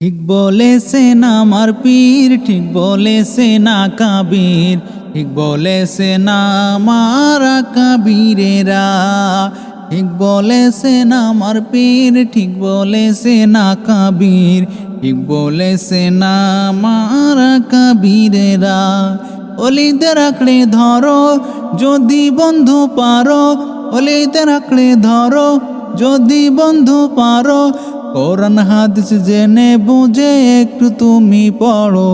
ঠিক বলেছেন আমার পীর, ঠিক বলেছেন না কাবির, ঠিক বলেছেন আমার কাবিরেরা, ঠিক বলেছেন আমার পীর, ঠিক বলেছেন না কাবির, ঠিক বলেছেন আমার কাবিরেরা। অলিদের আঁকড়ে ধরো যদি বন্ধু পারো, অলিদের আঁকড়ে ধরো যদি বন্ধু পারো কোরআন হাদিস জেনে বুঝে একটু তুমি পড়ো।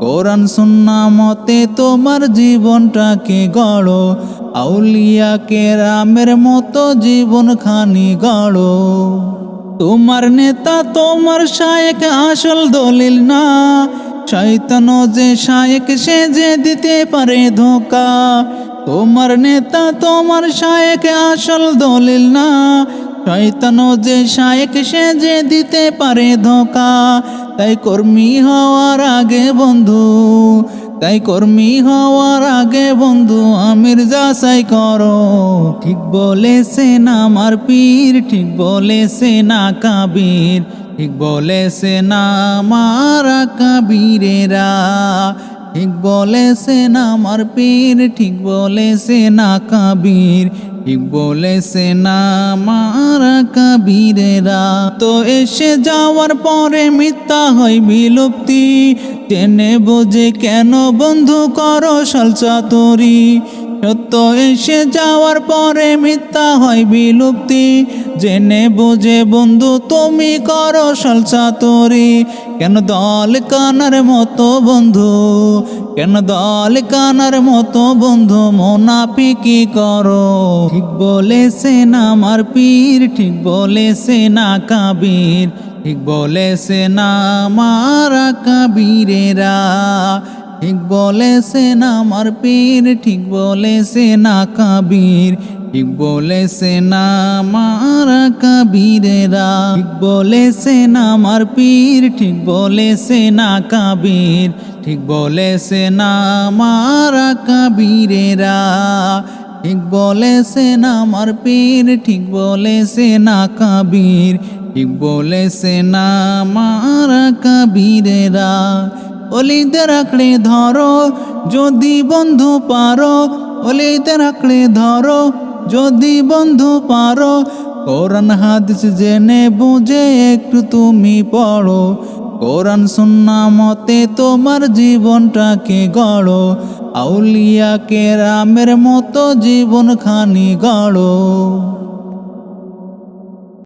কোরআন সুন্না মতে তোমার জীবনটাকে গড়ো। আউলিয়া কেরামের মতো জীবন খানি গড়ো। তোমার নেতা, তোমার শায়েক আসল দলিল না। শয়তান যে শায়েক, সে যে দিতে পারে ধোকা। তোমার নেতা, তোমার শায়েক আসল দলিল না। শয়তান যে শায়েক সে যে দিতে পারে ধোকা, তাই কর্মী হওয়ার আগে বন্ধু, তাই কর্মী হওয়ার আগে বন্ধু, আমির যাচাই করো। ঠিক বলেছেন আমার পীর ঠিক বলেছেন কাবির, ঠিক বলেছেন আমার কাবিরেরা। ঠিক বলেছেন আমার পীর ঠিক বলেছেন কাবির ঠিক না মারা কাবিরেরা। তো এসে যাওয়ার পরে মিথ্যা হয় বিলুপ্তি। টেনে বোঝে কেন বন্ধু করো সলচাতুরি সত্য এসে যাওয়ার পরে মিথ্যা হয় বিলুপ্তি। জেনে বুঝে বন্ধু, তুমি করো সলচাতুরি কেন দল কানার মতো বন্ধু? কেন দল কানার মতো বন্ধু? মোনাফিকি করো? ঠিক বলেছেন আমার পীর, ঠিক বলেছেন কাবির। ঠিক বলেছেন আমার কাবিরেরা। ঠিক বলেছেন আমার পীর, ঠিক বলেছেন কাবির, ঠিক বলেছেন আমার কাবিরেরা, ঠিক বলেছেন আমার পীর, ঠিক বলেছেন কাবির, ঠিক বলেছেন আমার কাবিরেরা, ঠিক বলেছেন আমার পীর, ঠিক বলেছেন কাবির, ঠিক বলেছেন আমার কাবিরেরা। অলিদের আঁকড়ে ধরো, যদি বন্ধু পারো, অলিদের আঁকড়ে ধরো, যদি বন্ধু পারো। কোরআন হাদিস জেনে বুঝে একটু তুমি পড়ো, কোরআন সুন্না মতে তোমার জীবনটাকে গড়ো। আউলিয়া কেরামের মতো জীবন খানি গড়ো।